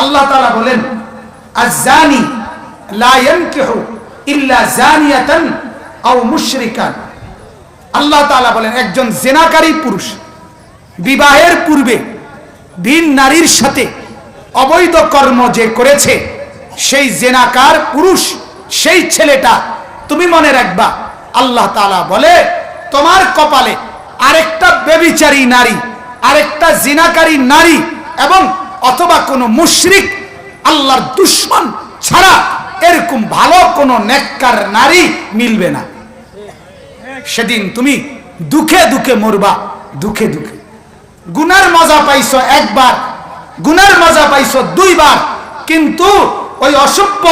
আল্লাহ তাআলা বলেন, আজ-জানি লা ইয়ানকিহু ইল্লা জানিয়াতান আও মুশরিকান। আল্লাহ তাআলা বলেন, একজন জেনাকারী পুরুষ বিবাহের পূর্বে ভিন নারীর সাথে অবৈধ কর্ম যে করেছে, সেই জেনাকার পুরুষ, সেই ছেলেটা তুমি মনে রাখবা? আল্লাহ তালা বলে, তোমার কপালে আরেকটা বেবিচারী নারী, আরেকটা জিনাকারী নারী এবং অথবা কোনো মুশরিক আল্লাহর দুশ্মন ছাড়া এরকম ভালো কোনো নেককার নারী মিলবে না। সেদিন তুমি দুঃখে দুঃখে মরবা, দুঃখে দুঃখে। গুনার মজা পাইছো একবার, গুনার মজা পাইছো দুইবার, কিন্তু ওই অসভ্য,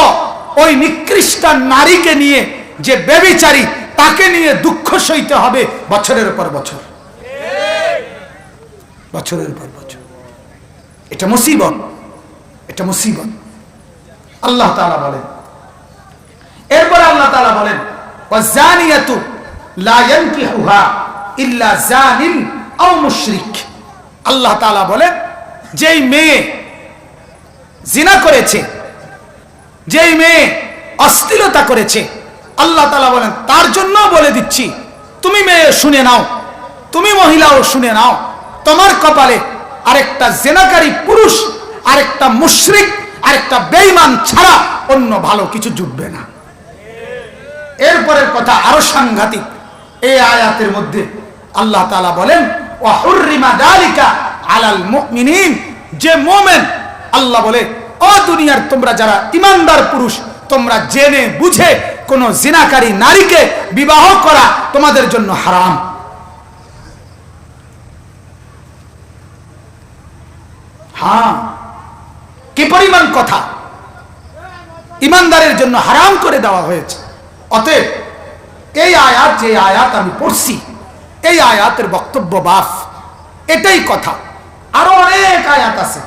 ওই নিকৃষ্ট নারীকে নিয়ে যে বেবিচারী তাকে নিয়ে দুঃখ সইতে হবে বছরের পর বছর। বছরের পর বছর। এটা মুসিবত। এটা মুসিবত। আল্লাহ তাআলা বলেন। এরপর আল্লাহ তাআলা বলেন আল্লাহ তাআলা বলেন, যেই মেয়ে জিনা করেছে, যেই মেয়ে অশ্লীলতা করেছে, আল্লাহ তালা বলেন, তার জন্য বলে দিচ্ছি, তুমি মেয়ে শুনে নাও, তুমি মহিলাও শুনে নাও, তোমার কপালে আরেকটা জেনাকারী পুরুষ, আরেকটা মুশরিক, আরেকটা বেঈমান ছাড়া অন্য ভালো কিছু জুটবে না। এরপরের কথা আরও সাংঘাতিক। এই আয়াতের মধ্যে আল্লাহ তাআলা বলেন আলাল যে আল্লাহ বলে দুনিয়ার তোমরা যারা ইমানদার পুরুষ, তোমরা জেনে বুঝে কোন জিনাকারী নারীকে বিবাহ করা তোমাদের জন্য হারাম। হ্যাঁ কি পরিমাণ কথা? ইমানদারের জন্য হারাম করে দেওয়া হয়েছে। অতএব, এই আয়াত, যে আয়াত আমি পড়ছি, এই আয়াতের বক্তব্য বাফ। এটাই কথা। আরও অনেক আয়াত আছে।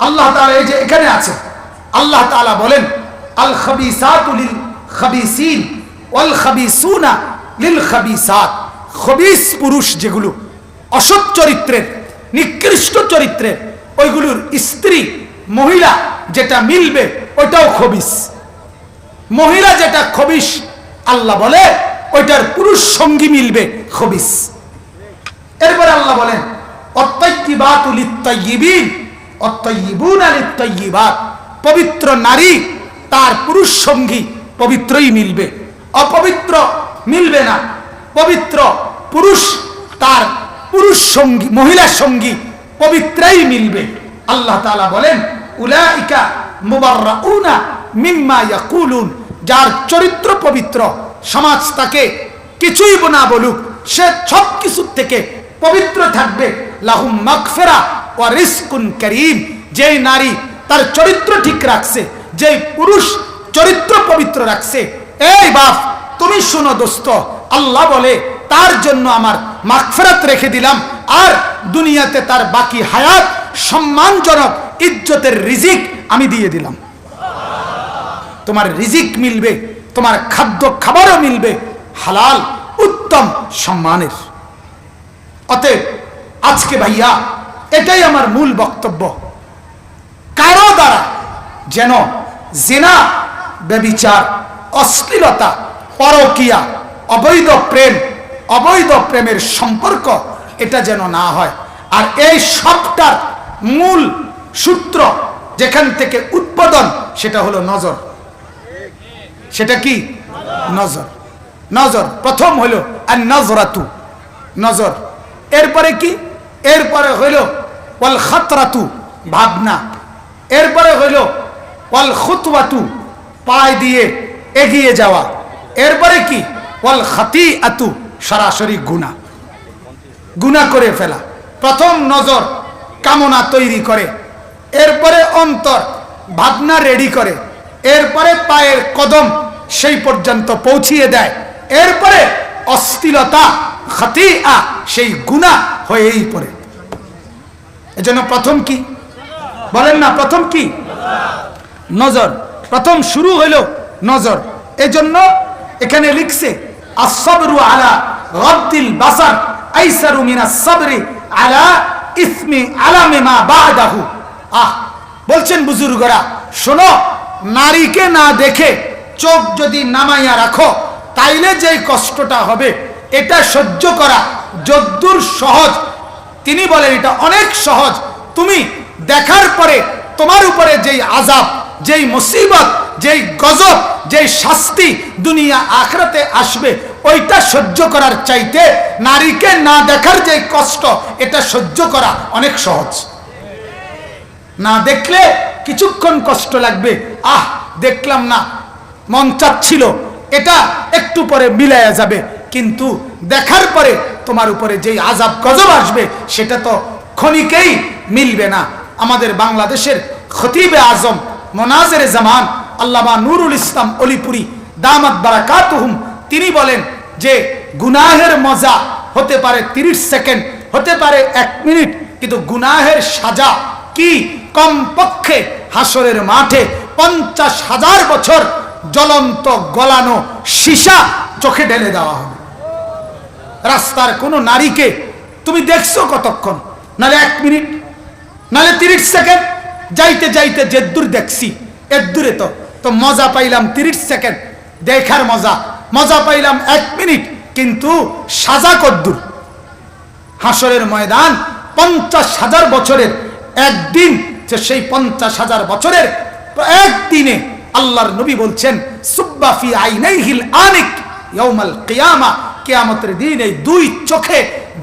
আল্লাহ তাআলা এই যে এখানে আছে। আল্লাহ তাআলা বলেন আল খাবিসাতু লিল খাবিসিন ওয়াল খাবিসুনা লিল খাবিসাত খবিস পুরুষ যেগুলো, অসৎ চরিত্রের, নিকৃষ্ট চরিত্রের ওইগুলোর স্ত্রী, মহিলা যেটা মিলবে, ওইটাও খবিস। মহিলা যেটা খবিস, আল্লাহ বলে, ওইটার পুরুষ সঙ্গী মিলবে, খবিস। এরপরে আল্লাহ বলেন পবিত্র নারী, তার পুরুষ সঙ্গী পবিত্রই মিলবে। অপবিত্র মিলবে না, পবিত্র পুরুষ, তার পুরুষ সঙ্গী মহিলা সঙ্গী পবিত্রই মিলবে। আল্লাহ তালা বলেন, উলাইকা মুবাররাউনা মিম্মা ইয়াকুলুন। যার চরিত্র পবিত্র, সমাজ তাকে কিছুই না বলুক, সে সব কিছুর থেকে পবিত্র থাকবে। লাহুম মাগফিরা ওয়া রিজকুন করিম। যেই নারী তার চরিত্র ঠিক রাখছে, যেই পুরুষ চরিত্র পবিত্র রাখছে, এই বাপ, তুমি শোনো দোস্ত। আল্লাহ বলে তার জন্য আমার মাগফিরাত রেখে দিলাম। আর দুনিয়াতে তার বাকি হায়াত, সম্মানজনক, ইজ্জতের রিজিক আমি দিয়ে দিলাম। তোমার রিজিক মিলবে, তোমার খাদ্য খাবারও মিলবে, হালাল, উত্তম, সম্মানের। অতএব আজকে ভাইয়া, এটাই আমার মূল বক্তব্য। কারও দ্বারা যেন জেনা, ব্যবিচার, অশ্লীলতা, পরকিয়া, অবৈধ প্রেম অবৈধ প্রেমের সম্পর্ক, এটা যেন না হয়। আর এই সবটার মূল সূত্র যেখান থেকে উৎপাদন, সেটা হলো নজর। সেটা কি? নজর। নজর। প্রথম হলো আর নজরাতু নজর। এরপরে কি? এরপরে হইল ওয়াল খাতরাতু ভাবনা। এরপরে হইল ওয়াল খুতওয়াতু পায় দিয়ে এগিয়ে যাওয়া। এরপরে কি? ওয়াল খাতি আতু সরাসরি গুণা। গুণা করে ফেলা। প্রথম নজর কামনা তৈরি করে। এরপরে অন্তর, ভাবনা রেডি করে। এরপরে পায়ের কদম সেই পর্যন্ত পৌঁছিয়ে দেয়। এরপরে অস্থিরতা খাতি আ সেই গুণা হয়েই পড়ে। এজন্য প্রথম কি? বলেন না, প্রথম কি? নজর। প্রথম শুরু হইল নজর। এজন্য এখানে লিখছে আসবরু আলা গদ্দিল বাসার আইসারু মিনা সাবরি আলা ইসমি আলামে মা বাদাহু। আহ, বলছেন বুজুর্গরা, শোনো, নারীকে না দেখে চোখ যদি নামাইয়া রাখো, তাইলে যেই কষ্টটা হবে, এটা সহ্য করা যদ্দূর সহজ। তিনি বলেন, এটা অনেক সহজ। তুমি দেখার পরে তোমার উপরে যেই আজাব যেই মুসিবত, যেই গজব, যেই শাস্তি দুনিয়া আখরাতে আসবে ওইটা সহ্য করার চাইতে নারীকে না দেখার যে কষ্ট, এটা সহ্য করা অনেক সহজ। না দেখলে কিছুক্ষণ কষ্ট লাগবে। আহ, দেখলাম না, মন চাচ্ছিল এটা একটু পরে মিলাইয়া যাবে। কিন্তু দেখার পরে তোমার উপরে যেই আজাব গজব আসবে, সেটা তো ক্ষণিকেই মিলবে না। আমাদের বাংলাদেশের খতিবে আজম মোনাজের জামান আল্লামা নুরুল ইসলাম অলিপুরি দামাত বারাকাতুহুম তিনি বলেন যে গুনাহের মজা হতে পারে 30 সেকেন্ড, হতে পারে এক মিনিট, কিন্তু গুনাহের সাজা কি? কমপক্ষে হাসরের মাঠে পঞ্চাশ হাজার বছর জ্বলন্ত গলানো সীসা চোখে ঢেলে দেওয়া হবে। রাস্তার কোনো নারীকে তুমি দেখছ কতক্ষণ? নালে এক মিনিট, নালে তিরিশ সেকেন্ড। যাইতে যাইতে যেদ্দুর দেখছি, এদ্দুরে তো তো মজা পাইলাম তিরিশ সেকেন্ড। দেখার মজা মজা পাইলাম এক মিনিট, কিন্তু সাজা কদ্দুর। হাসরের ময়দান পঞ্চাশ হাজার বছরের। একদিন সেই পঞ্চাশ হাজার বছরের, একদিনে আল্লাহর নবী বলছেন সুব্বাফি আইনাইহিল আনিক ইয়াউমাল কিয়ামা কিয়ামতের দিন এই দুই চোখে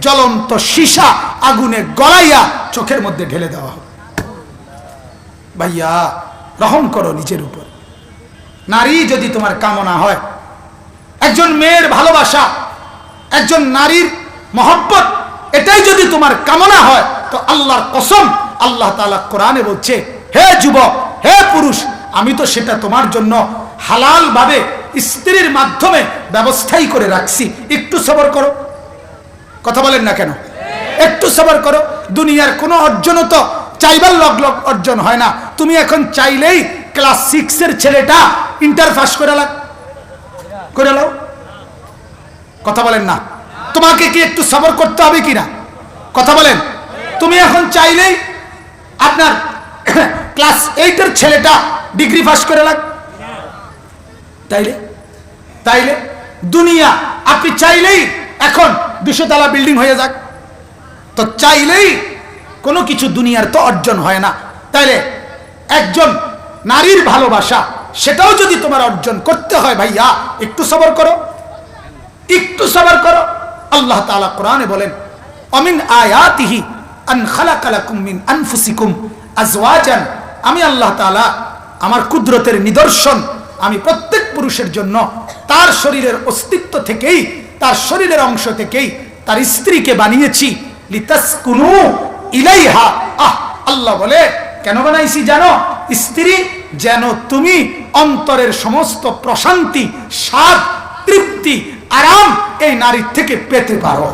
জ্বলন্ত সীসা আগুনে গলাইয়া চোখের মধ্যে ঢেলে দেওয়া হবে। ভাইয়া, রহম করো নিজের উপর। নারী যদি তোমার কামনা হয় একজন মেয়ের ভালোবাসা, একজন নারীর মহব্বত, এটাই যদি তোমার কামনা হয়, তো আল্লাহর কসম আল্লাহ তালা কোরআনে বলছে, হে যুবক, হে পুরুষ, আমি তো সেটা তোমার জন্য হালাল ভাবে স্ত্রীর মাধ্যমে ব্যবস্থাই করে রাখছি। একটু সবর করো। কথা বলেন না কেন? একটু সবর করো। দুনিয়ার কোনো অর্জনও তো চাইবার লগ লগ অর্জন হয় না। তুমি এখন চাইলেই ক্লাস সিক্সের ছেলেটা ইন্টার পাস করে লাগ। করে লাও কথা বলেন না। তোমাকে কি একটু সবর করতে হবে কিনা? কথা বলেন। তুমি এখন চাইলেই আপনার ক্লাস এইটের ছেলেটা ডিগ্রি পাস করে লাগ। তাইলে? তাইলে দুনিয়া, আপনি চাইলেই এখন দুশো তালা বিল্ডিং হয়ে যাক। তো চাইলেই কোনো কিছু দুনিয়ার তো অর্জন হয় না। তাইলে একজন নারীর ভালোবাসা সেটাও যদি তোমার অর্জন করতে হয় ভাইয়া, একটু সবর করো। একটু সবর করো। আল্লাহ তাআলা কোরআনে বলেন, অমিন আয়াতিহি আমি আল্লাহ আমার কুদরতের নিদর্শন আমি প্রত্যেক পুরুষের জন্য তার শরীরের অস্তিত্ব থেকেই, তার শরীরের অংশ থেকেই, তার স্ত্রীকে বানিয়েছি। লিতাসকুনু ইলাইহা। আহ, আল্লাহ বলে কেন বানাইছি জানো? স্ত্রী, যেন তুমি অন্তরের সমস্ত প্রশান্তি, স্বাদ, তৃপ্তি, আরাম এই নারীর থেকে পেতে পারো।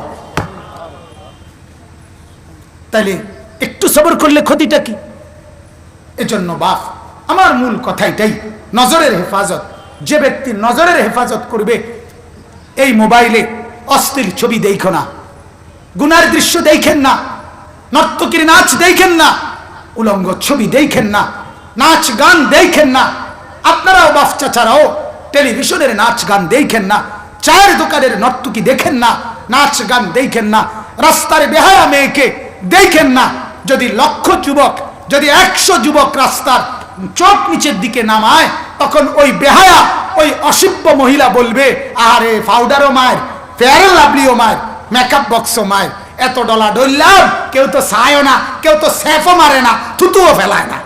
তাইলে একটু সবর করলে ক্ষতিটা কি? এজন্য বাপ, আমার মূল কথা এটাই, নজরের হেফাজত। যে ব্যক্তি নজরের হেফাজত করবে, এই মোবাইলে অশ্লীল ছবি দেখো না। গুনার দৃশ্য দেখেন না। নর্তকীর নাচ দেখেন না। উলঙ্গ ছবি দেখেন না, নাচ গান দেখেন না। আপনারাও বাপ চাচারাও টেলিভিশনের নাচ গান দেখেন না, চায়ের দোকানের নর্তুকি দেখেন না, নাচ গান দেখেন না, রাস্তার বেহায়া মেয়েকে দেখেন না। যদি লক্ষ যুবক, যদি একশো যুবক রাস্তার চোখ নিচের দিকে নামায়, তখন ওই বেহায়া, ওই অসিব্য মহিলা বলবে আরে পাউডারও মায়ের, ফেয়ার লাভলিও মায়ের মেকআপ বক্সও মায়ের। এত ডলা ডললাম কেউ তো চায়ও না, কেউ তো স্যাফও মারে না, থুতুও ফেলায় না।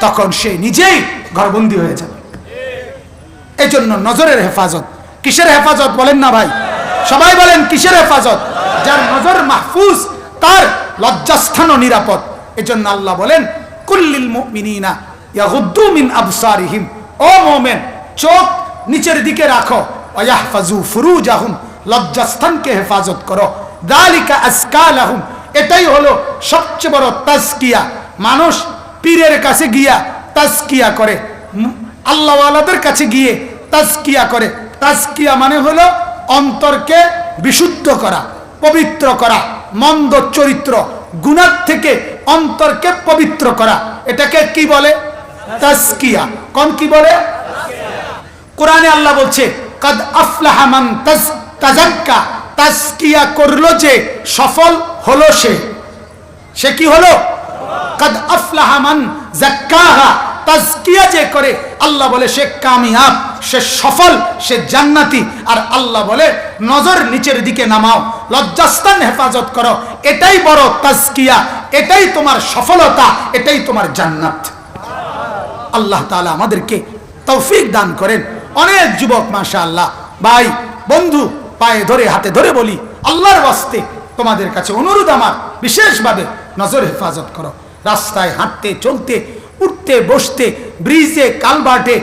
তখন সে নিজেই ঘরবন্দি হয়ে যাবে। এই জন্য নজরের হেফাজত। কিসের হেফাজত বলেন না ভাই? সবাই বলেন কিসের হেফাজত? যার নজর মাহফুজ, তার লজ্জাস্থানও নিরাপদ। এজন্য আল্লাহ বলেন, কুল্লিল মুমিনিনা ইয়াগুদ্দু মিন আবসারিহিম। ও মোমেন, চোখ নিচের দিকে রাখো। ওয়াহফাজু ফুরুজাহুম। লজ্জাস্থানকে হেফাজত করো। দালিকা আসকালাহুম, এটাই হলো সবচেয়ে বড় তাজকিয়া। মানুষ পীরের কাছে গিয়া তাজকিয়া করে আল্লাহওয়ালাদের কাছে গিয়ে তাজকিয়া করে। তাজকিয়া মানে হলো অন্তরকে বিশুদ্ধ করা, পবিত্র করা, মন্দ চরিত্র, গুণার থেকে অন্তরকে পবিত্র করা। এটাকে কি বলে? তাজকিয়া। কোন কি বলে? কোরআনে আল্লাহ বলছে, কাদ আফলাহা মান তাজ তাজাক্কা, তাজকিয়া করল যে সফল হলো সে। সে কি হলো? কাদ আফলাহা মান জাক্কাহা। তাজকিয়া যে করে, আল্লাহ বলে সে কামিয়াব, সে সফল, সে জান্নাতি। আর আল্লাহ বলে, নজর নিচের দিকে নামাও, লজ্জাস্থান হেফাজত করো। এটাই বড় তাজকিয়া, এটাই তোমার সফলতা, এটাই তোমার জান্নাত। আল্লাহ তাআলা আমাদেরকে তৌফিক দান করেন। অনেক যুবক মাশা আল্লাহ ভাই, বন্ধু পায়ে ধরে, হাতে ধরে বলি, আল্লাহর বাস্তে তোমাদের কাছে অনুরোধ আমার, বিশেষভাবে নজর হেফাজত করো। রাস্তায় হাঁটতে, চলতে, উঠতে, বসতে, ব্রিজে, কালবাটে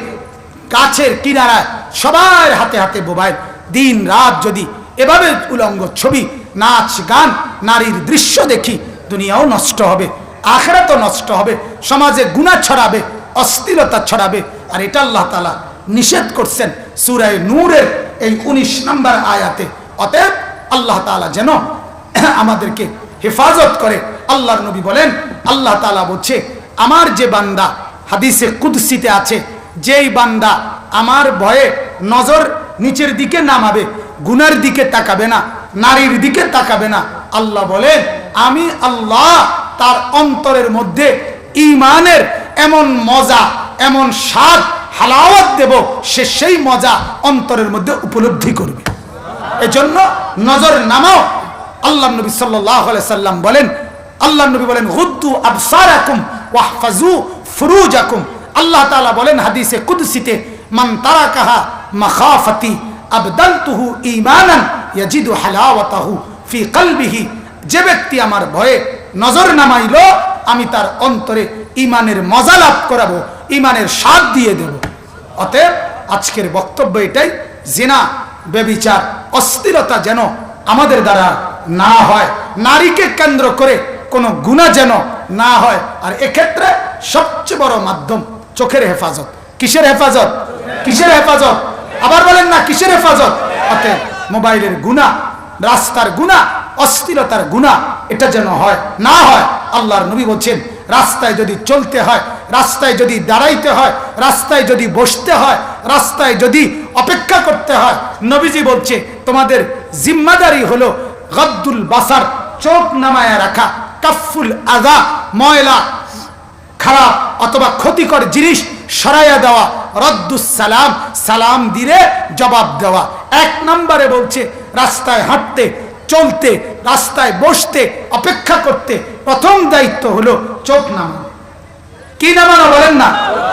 গাছের কিনারায় সবার হাতে হাতে মোবাইল। দিন রাত যদি এভাবে উলঙ্গ ছবি, নাচ, গান, নারীর দৃশ্য দেখি, দুনিয়াও নষ্ট হবে, আখেরাতও নষ্ট হবে, সমাজে গুণা ছড়াবে, অস্থিরতা ছড়াবে, আর এটা আল্লাহ তালা নিষেধ করছেন সুরায় নূরের এই উনিশ নম্বর আয়াতে। অতএব আল্লাহ তালা যেন আমাদেরকে হেফাজত করে। আল্লাহর নবী বলেন, আল্লাহ তালা বলছে, আমার যে বান্দা হাদিসে কুদসিতে আছে, যেই বান্দা আমার ভয়ে নজর নিচের দিকে নামাবে, গুনার দিকে তাকাবে না, নারীর দিকে তাকাবে না। আল্লাহ বলেন, আমি আল্লাহ তার অন্তরের মধ্যে ইমানের এমন মজা, এমন স্বাদ হালাওয়াত দেব, সে সেই মজা অন্তরের মধ্যে উপলব্ধি করবে। এজন্য নজর নামাও। আল্লাহ নবী সাল্লাম বলেন, আল্লাহ নবী বলেন হুদ্দু আবসারাকুম ওয়াহফাজু ফুরুজাকুম। আল্লাহ তাআলা বলেন হাদিসে কুদসিতে, মান তারাকাহা মাখাফাতি আবদালতুহু ঈমানান ইয়াজিদু হালাওয়াতাহু ফি কলবিহি। যে ব্যক্তি আমার ভয়ে নজর নামাইলো, আমি তার অন্তরে ইমানের মজা লাভ করাবো ইমানের স্বাদ দিয়ে দেব। অতএব আজকের বক্তব্য এটাই, জেনা, বেবিচার, অস্থিরতা যেন আমাদের দ্বারা না হয়, নারীকে কেন্দ্র করে কোনো গুণা যেন না হয়, আর এক্ষেত্রে সবচেয়ে বড় মাধ্যম চোখের হেফাজত। কিসের হেফাজত? কিসের হেফাজত? আবার বলেন না, কিসের হেফাজত? অতএব মোবাইলের গুণা, রাস্তার গুণা, অস্থিরতার গুণা, এটা যেন হয়, না হয়, আল্লাহর নবী বলছেন রাস্তায় যদি চলতে হয়, রাস্তায় যদি দাঁড়াইতে হয়, রাস্তায় যদি বসতে হয়, রাস্তায় যদি অপেক্ষা করতে হয়, নবীজি বলছে, তোমাদের জিম্মাদারি হলো গদ্দুল বাসার চোখ নামায়া রাখা কাফুল আদা, ময়লা খারাপ অথবা ক্ষতিকর জিনিস সরাইয়া দেওয়া, রদ্দুস সালাম সালাম দিলে জবাব দেওয়া। এক নম্বরে বলছে, রাস্তায় হাঁটতে চলতে, রাস্তায় বসতে, অপেক্ষা করতে প্রথম দায়িত্ব হলো চোখ নামানো। কি নামানো বলেন না?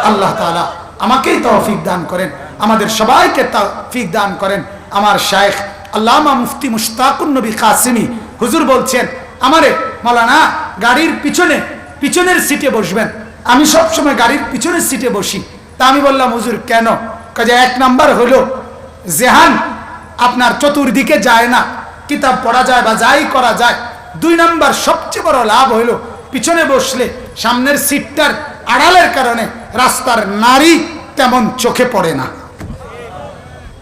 আল্লাহ তাআলা আমাকেই তৌফিক দান করেন, আমাদের সবাইকে তৌফিক দান করেন। আমার শায়েখ আল্লামা মুফতি মুশতাকুন নবী কাসিমি হুজুর বলছেন, আমারে মৌলানা, গাড়ির পিছনে, পিছনের সিটে বসবেন। আমি সব সময় গাড়ির পিছনের সিটে বসি। তা আমি বললাম, হুজুর, কেন? কাজে এক নাম্বার হলো, জেহান আপনার চতুর্দিকে যায় না। কিতাব পড়া যায় বা যাই করা যায়, দুই নাম্বার সবচেয়ে বড় লাভ হইল পিছনে বসলে সামনের সিটটার আড়ালের কারণে রাস্তার নারী তেমন চোখে পড়ে না।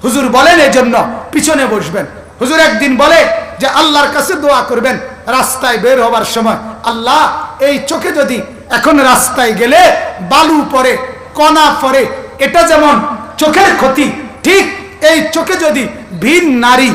হুজুর বলেন এই জন্য পিছনে বসবেন। হুজুর একদিন বলে যে আল্লাহর কাছে দোয়া করবেন, রাস্তায় বের হবার সময় আল্লাহ এই চোখে যদি এখন রাস্তায় গেলে বালু পরে, কণা পরে, এটা যেমন চোখের ক্ষতি, ঠিক এই চোখে যদি ভিন নারী